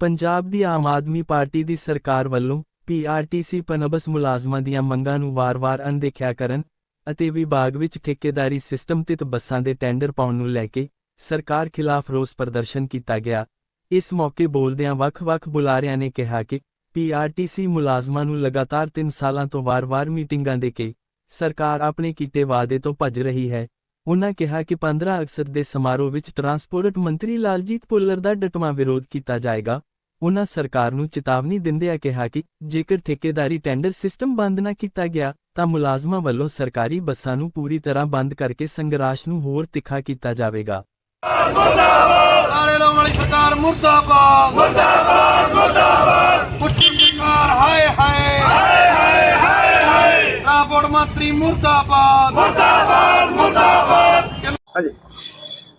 ਪੰਜਾਬ ਦੀ Aam Aadmi party ਦੀ ਸਰਕਾਰ ਵੱਲੋਂ PRTC Punbus ਮੁਲਾਜ਼ਮਾਂ ਦੀਆਂ ਮੰਗਾਂ ਨੂੰ ਵਾਰ-ਵਾਰ ਅਣਦੇਖਿਆ ਕਰਨ ਅਤੇ ਵਿਭਾਗ ਵਿੱਚ ਠੇਕੇਦਾਰੀ ਸਿਸਟਮ ਤਿਤ ਬੱਸਾਂ ਦੇ ਟੈਂਡਰ ਪਾਉਣ ਨੂੰ ਲੈ ਕੇ ਸਰਕਾਰ ਖਿਲਾਫ ਰੋਸ ਪ੍ਰਦਰਸ਼ਨ ਕੀਤਾ ਗਿਆ। ਇਸ ਮੌਕੇ ਬੋਲਦਿਆਂ ਵੱਖ-ਵੱਖ ਬੁਲਾਰਿਆਂ ਨੇ ਕਿਹਾ ਕਿ ਪੀਆਰਟੀਸੀ ਮੁਲਾਜ਼ਮਾਂ ਨੂੰ ਲਗਾਤਾਰ 3 ਸਾਲਾਂ ਤੋਂ ਵਾਰ-ਵਾਰ ਮੀਟਿੰਗਾਂ ਦੇ ਕੇ ਸਰਕਾਰ ਆਪਣੇ ਕੀਤੇ ਵਾਅਦੇ ਤੋਂ ਭੱਜ ਰਹੀ ਹੈ। ਉਨ੍ਹਾਂ ਕਿਹਾ ਕਿ 15 ਅਗਸਤ ਦੇ ਸਮਾਰੋਹ ਵਿੱਚ ਟਰਾਂਸਪੋਰਟ ਮੰਤਰੀ ਲਾਲਜੀਤ ਭੁੱਲਰ ਦਾ ਡਟਵਾਂ ਵਿਰੋਧ ਕੀਤਾ ਜਾਏਗਾ। ਉਨ੍ਹਾਂ ਸਰਕਾਰ ਨੂੰ ਚੇਤਾਵਨੀ ਦਿੰਦਿਆਂ ਕਿਹਾ ਕਿ ਜੇਕਰ ਠੇਕੇਦਾਰੀ ਟੈਂਡਰ ਸਿਸਟਮ ਬੰਦ ਨਾ ਕੀਤਾ ਗਿਆ ਤਾਂ ਮੁਲਾਜ਼ਮਾਂ ਵੱਲੋਂ ਸਰਕਾਰੀ ਬੱਸਾਂ ਨੂੰ ਪੂਰੀ ਤਰ੍ਹਾਂ ਬੰਦ ਕਰਕੇ ਸੰਘਰਸ਼ ਨੂੰ ਹੋਰ ਤਿੱਖਾ ਕੀਤਾ ਜਾਵੇਗਾ। ਸਾਰੇ ਲਾਉਣ ਵਾਲੀ ਸਰਕਾਰ ਮੁਰਦਾਬਾਦ। ਮੁਰਦਾਬਾਦ ਮੁਰਦਾਬਾਦ। ਪੁੱਟੀ ਸਰਕਾਰ ਹਾਏ ਹਾਏ। ਹਾਏ ਹਾਏ ਹਾਏ ਹਾਏ ਟਰਾਂਸਪੋਰਟ ਮੰਤਰੀ ਮੁਰਦਾਬਾਦ। ਮੁਰਦਾਬਾਦ ਮੁਰਦਾਬਾਦ।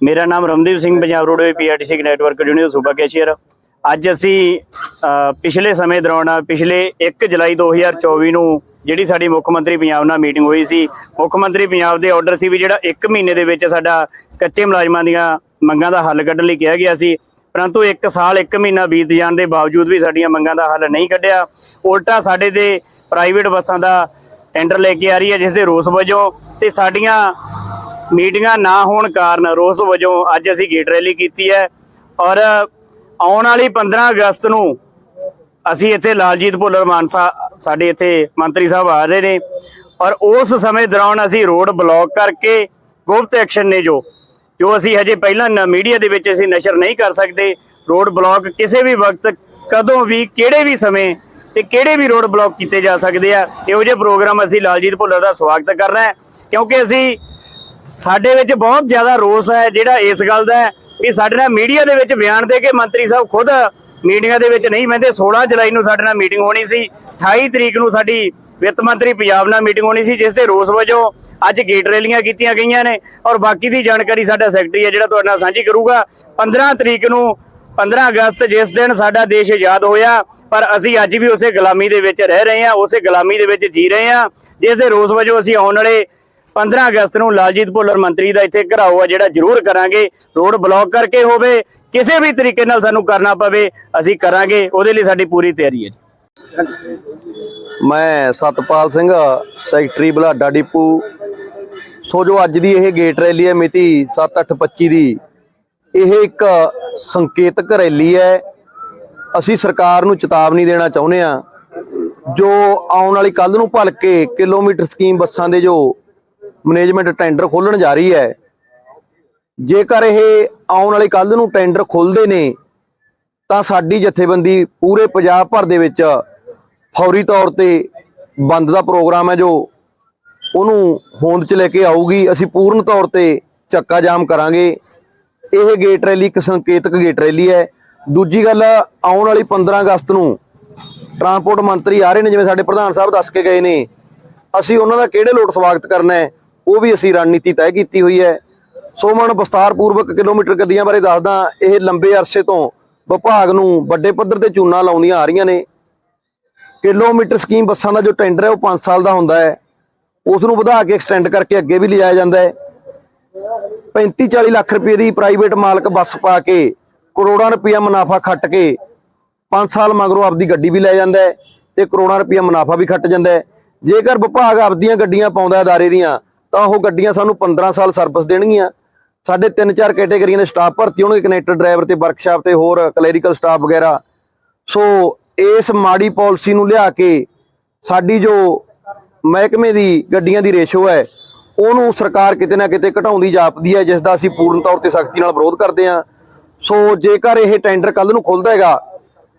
ਮੇਰਾ ਨਾਮ Ramdeep Singh Punjab roadway PRTC network union ਸੂਬਾ ਕੈਸ਼ੀਅਰ। ਅੱਜ ਅਸੀਂ ਪਿਛਲੇ ਸਮੇਂ ਦੌਰਾਨ, ਪਿਛਲੇ 1 ਜੁਲਾਈ 2024 ਨੂੰ ਜਿਹੜੀ ਸਾਡੀ ਮੁੱਖ ਮੰਤਰੀ ਪੰਜਾਬ ਨਾਲ ਮੀਟਿੰਗ ਹੋਈ ਸੀ, ਮੁੱਖ ਮੰਤਰੀ ਪੰਜਾਬ ਦੇ ਆਰਡਰ ਸੀ ਵੀ ਜਿਹੜਾ 1 ਮਹੀਨੇ ਦੇ ਵਿੱਚ ਸਾਡਾ ਕੱਚੇ ਮੁਲਾਜ਼ਮਾਂ ਦੀਆਂ ਮੰਗਾਂ ਦਾ ਹੱਲ ਕੱਢਣ ਲਈ ਕਿਹਾ ਗਿਆ ਸੀ। ਪਰੰਤੂ 1 ਸਾਲ 1 ਮਹੀਨਾ ਬੀਤ ਜਾਣ ਦੇ ਬਾਵਜੂਦ ਵੀ ਸਾਡੀਆਂ ਮੰਗਾਂ ਦਾ ਹੱਲ ਨਹੀਂ ਕੱਢਿਆ। ਉਲਟਾ ਸਾਡੇ ਤੇ ਪ੍ਰਾਈਵੇਟ ਬੱਸਾਂ ਦਾ ਟੈਂਡਰ ਲੈ ਕੇ ਆ ਰਹੀ ਹੈ, ਜਿਸ ਦੇ ਰੋਸ ਵਜੋਂ ਤੇ ਸਾਡੀਆਂ ਮੀਟਿੰਗਾਂ ਨਾ ਹੋਣ ਕਾਰਨ ਰੋਸ ਵਜੋਂ ਅੱਜ ਅਸੀਂ ਗੇਟ ਰੈਲੀ ਕੀਤੀ ਹੈ। ਔਰ ਆਉਣ ਵਾਲੀ 15 ਅਗਸਤ ਨੂੰ ਅਸੀਂ ਇੱਥੇ ਲਾਲਜੀਤ ਭੁੱਲਰ ਮਾਨਸਾ ਸਾਡੇ ਇੱਥੇ ਮੰਤਰੀ ਸਾਹਿਬ ਆ ਰਹੇ ਨੇ। ਔਰ ਉਸ ਸਮੇਂ ਦੌਰਾਨ ਅਸੀਂ ਰੋਡ ਬਲੌਕ ਕਰਕੇ ਗੁਪਤ ਐਕਸ਼ਨ ਨੇ ਜੋ ਜੋ ਅਸੀਂ ਹਜੇ ਪਹਿਲਾਂ ਮੀਡੀਆ ਦੇ ਵਿੱਚ ਅਸੀਂ ਨਸ਼ਰ ਨਹੀਂ ਕਰ ਸਕਦੇ, ਰੋਡ ਬਲੌਕ ਕਿਸੇ ਵੀ ਵਕਤ ਕਦੋਂ ਵੀ, ਕਿਹੜੇ ਵੀ ਸਮੇਂ ਤੇ ਕਿਹੜੇ ਵੀ ਰੋਡ ਬਲੌਕ ਕੀਤੇ ਜਾ ਸਕਦੇ ਆ, ਇਹੋ ਜਿਹੇ ਪ੍ਰੋਗਰਾਮ ਅਸੀਂ ਲਾਲਜੀਤ ਭੁੱਲਰ ਦਾ ਸਵਾਗਤ ਕਰਨਾ ਹੈ। ਕਿਉਂਕਿ ਅਸੀਂ ਸਾਡੇ ਵਿੱਚ ਬਹੁਤ ਜ਼ਿਆਦਾ ਰੋਸ ਹੈ ਜਿਹੜਾ ਇਸ ਗੱਲ ਦਾ ਹੈ ਵੀ ਸਾਡੇ ਨਾਲ ਮੀਡੀਆ ਦੇ ਵਿੱਚ ਬਿਆਨ ਦੇ ਕੇ ਮੰਤਰੀ ਸਾਹਿਬ ਖੁਦ ਮੀਡੀਆ ਦੇ ਵਿੱਚ ਨਹੀਂ ਬਹਿੰਦੇ। 16 ਜੁਲਾਈ ਨੂੰ ਸਾਡੇ ਨਾਲ ਮੀਟਿੰਗ ਹੋਣੀ ਸੀ। 28 ਤਰੀਕ ਨੂੰ ਸਾਡੀ ਵਿੱਤ ਮੰਤਰੀ ਪੰਜਾਬ ਨਾਲ ਮੀਟਿੰਗ ਹੋਣੀ ਸੀ, ਜਿਸ ਦੇ ਰੋਸ ਵਜੋਂ ਅੱਜ ਗੇਟ ਰੈਲੀਆਂ ਕੀਤੀਆਂ ਗਈਆਂ ਨੇ ਔਰ ਬਾਕੀ ਦੀ ਜਾਣਕਾਰੀ ਸਾਡਾ ਸੈਕਟਰੀ ਹੈ ਜਿਹੜਾ ਤੁਹਾਡੇ ਨਾਲ ਸਾਂਝੀ ਕਰੂਗਾ। 15 ਤਰੀਕ ਨੂੰ 15 ਅਗਸਤ ਜਿਸ ਦਿਨ ਸਾਡਾ ਦੇਸ਼ ਆਜ਼ਾਦ ਹੋਇਆ, ਪਰ ਅਸੀਂ ਅੱਜ ਵੀ ਉਸੇ ਗੁਲਾਮੀ ਦੇ ਵਿੱਚ ਰਹਿ ਰਹੇ ਹਾਂ, ਉਸੇ ਗੁਲਾਮੀ ਦੇ ਵਿੱਚ ਜੀ ਰਹੇ ਹਾਂ, ਜਿਸ ਦੇ ਰੋਸ ਵਜੋਂ ਅਸੀਂ ਆਉਣ ਵਾਲੇ 15 ਅਗਸਤ ਨੂੰ ਲਾਲਜੀਤ ਭੁੱਲਰ ਮੰਤਰੀ ਦਾ ਇੱਥੇ ਘਰਾਓ ਆ ਜਿਹੜਾ ਜ਼ਰੂਰ ਕਰਾਂਗੇ। ਰੋਡ ਬਲੌਕ ਕਰਕੇ ਹੋਵੇ, ਕਿਸੇ ਵੀ ਤਰੀਕੇ ਨਾਲ ਸਾਨੂੰ ਕਰਨਾ ਪਵੇ, ਅਸੀਂ ਕਰਾਂਗੇ। ਉਹਦੇ ਲਈ ਸਾਡੀ ਪੂਰੀ ਤਿਆਰੀ ਹੈ ਮੈਂ Satpal Singh, secretary Balada depot. So ਜੋ ਅੱਜ ਦੀ ਇਹ ਗੇਟ ਰੈਲੀ ਹੈ ਮਿਤੀ 7/8/25 ਦੀ, ਇਹ ਇੱਕ ਸੰਕੇਤਕ ਰੈਲੀ ਹੈ। ਅਸੀਂ ਸਰਕਾਰ ਨੂੰ ਚੇਤਾਵਨੀ ਦੇਣਾ ਚਾਹੁੰਦੇ ਆ ਜੋ ਆਉਣ ਵਾਲੀ ਕੱਲ ਨੂੰ ਭਲਕੇ ਕਿਲੋਮੀਟਰ ਸਕੀਮ ਬੱਸਾਂ ਦੇ ਜੋ ਮੈਨੇਜਮੈਂਟ ਟੈਂਡਰ ਖੋਲਣ ਜਾ ਰਹੀ ਹੈ। ਜੇਕਰ ਇਹ ਆਉਣ ਵਾਲੇ ਕੱਲ ਨੂੰ ਟੈਂਡਰ ਖੁੱਲਦੇ ਨੇ, ਤਾਂ ਸਾਡੀ ਜਥੇਬੰਦੀ ਪੂਰੇ ਪੰਜਾਬ ਭਰ ਦੇ ਵਿੱਚ ਫੌਰੀ ਤੌਰ ਤੇ ਬੰਦ ਦਾ ਪ੍ਰੋਗਰਾਮ ਹੈ ਜੋ ਉਹਨੂੰ ਹੋਂਦ ਚ ਲੈ ਕੇ ਆਊਗੀ। ਅਸੀਂ ਪੂਰਨ ਤੌਰ ਤੇ ਚੱਕਾ ਜਾਮ ਕਰਾਂਗੇ। ਇਹ ਗੇਟ ਰੈਲੀ ਇੱਕ ਸੰਕੇਤਕ ਗੇਟ ਰੈਲੀ ਹੈ। ਦੂਜੀ ਗੱਲ, ਆਉਣ ਵਾਲੀ 15 ਅਗਸਤ ਨੂੰ ਟਰਾਂਸਪੋਰਟ ਮੰਤਰੀ ਆ ਰਹੇ ਨੇ, ਜਿਵੇਂ ਸਾਡੇ ਪ੍ਰਧਾਨ ਸਾਹਿਬ ਦੱਸ ਕੇ ਗਏ ਨੇ। ਅਸੀਂ ਉਹਨਾਂ ਦਾ ਕਿਹੜੇ ਲੋਟ ਸਵਾਗਤ ਕਰਨਾ ਹੈ? ਉਹ ਵੀ ਅਸੀਂ ਰਣਨੀਤੀ ਤੈਅ ਕੀਤੀ ਹੋਈ ਹੈ। ਸੋ ਮਨ ਵਿਸਤਾਰਪੂਰਵਕ ਕਿਲੋਮੀਟਰ ਗੱਡੀਆਂ ਬਾਰੇ ਦੱਸਦਾ, ਇਹ ਲੰਬੇ ਅਰਸੇ ਤੋਂ ਵਿਭਾਗ ਨੂੰ ਵੱਡੇ ਪੱਧਰ ਤੇ ਚੂਨਾ ਲਾਉਂਦੀਆਂ ਆ ਰਹੀਆਂ ਨੇ। ਕਿਲੋਮੀਟਰ ਸਕੀਮ ਬੱਸਾਂ ਦਾ ਜੋ ਟੈਂਡਰ ਹੈ, ਉਹ 5 ਸਾਲ ਦਾ ਹੁੰਦਾ ਹੈ। ਉਸ ਨੂੰ ਵਧਾ ਕੇ ਐਕਸਟੈਂਡ ਕਰਕੇ ਅੱਗੇ ਵੀ ਲਿਜਾਇਆ ਜਾਂਦਾ ਹੈ। 35 40 ਲੱਖ ਰੁਪਏ ਦੀ ਪ੍ਰਾਈਵੇਟ ਮਾਲਕ ਬੱਸ ਪਾ ਕੇ ਕਰੋੜਾਂ ਰੁਪਇਆ ਮੁਨਾਫਾ ਖੱਟ ਕੇ 5 ਸਾਲ ਮਗਰੋਂ ਆਪਦੀ ਗੱਡੀ ਵੀ ਲੈ ਜਾਂਦਾ ਹੈ ਤੇ ਕਰੋੜਾਂ ਰੁਪਇਆ ਮੁਨਾਫਾ ਵੀ ਖੱਟ ਜਾਂਦਾ ਹੈ। ਜੇਕਰ ਵਿਭਾਗ ਆਪਦੀਆਂ ਗੱਡੀਆਂ ਪਾਉਂਦਾ ਅਦਾਰੇ ਦੀਆਂ ਤਾਂ ਉਹ ਗੱਡੀਆਂ ਸਾਨੂੰ 15 ਸਾਲ ਸਰਵਿਸ ਦੇਣਗੀਆਂ। ਸਾਡੇ ਤਿੰਨ ਚਾਰ ਕੈਟਾਗਰੀਆਂ ਦੇ ਸਟਾਫ ਭਰਤੀ ਹੋਣਗੇ ਕਨੈਕਟਰ ਡਰਾਈਵਰ ਤੇ ਵਰਕਸ਼ਾਪ ਤੇ ਹੋਰ ਕਲੈਰੀਕਲ ਸਟਾਫ ਵਗੈਰਾ। ਸੋ ਇਸ ਮਾੜੀ ਪਾਲਿਸੀ ਨੂੰ ਲਿਆ ਕੇ ਸਾਡੀ ਜੋ ਮਹਿਕਮੇ ਦੀ ਗੱਡੀਆਂ ਦੀ ਰੇਸ਼ੋ ਹੈ, ਉਹਨੂੰ ਸਰਕਾਰ ਕਿਤੇ ਨਾ ਕਿਤੇ ਘਟਾਉਂਦੀ ਜਾਪਦੀ ਹੈ, ਜਿਸ ਦਾ ਅਸੀਂ ਪੂਰਨ ਤੌਰ ਤੇ ਸਖਤੀ ਨਾਲ ਵਿਰੋਧ ਕਰਦੇ ਹਾਂ। ਸੋ ਜੇਕਰ ਇਹ ਟੈਂਡਰ ਕੱਲ ਨੂੰ ਖੁੱਲਦਾ ਹੈਗਾ,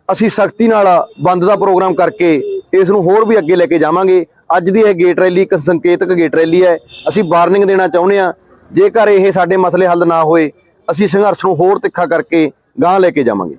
ਅਸੀਂ ਸਖਤੀ ਨਾਲ ਬੰਦ ਦਾ ਪ੍ਰੋਗਰਾਮ ਕਰਕੇ ਇਸ ਨੂੰ ਹੋਰ ਵੀ ਅੱਗੇ ਲੈ ਕੇ ਜਾਵਾਂਗੇ। ਅੱਜ ਦੀ ਇਹ ਗੇਟ ਰੈਲੀ ਇੱਕ ਸੰਕੇਤਕ ਗੇਟ ਰੈਲੀ ਹੈ। ਅਸੀਂ ਵਾਰਨਿੰਗ ਦੇਣਾ ਚਾਹੁੰਦੇ ਹਾਂ, ਜੇਕਰ ਇਹ ਸਾਡੇ ਮਸਲੇ ਹੱਲ ਨਾ ਹੋਏ, ਅਸੀਂ ਸੰਘਰਸ਼ ਨੂੰ ਹੋਰ ਤਿੱਖਾ ਕਰਕੇ ਗਾਂਹ ਲੈ ਕੇ ਜਾਵਾਂਗੇ।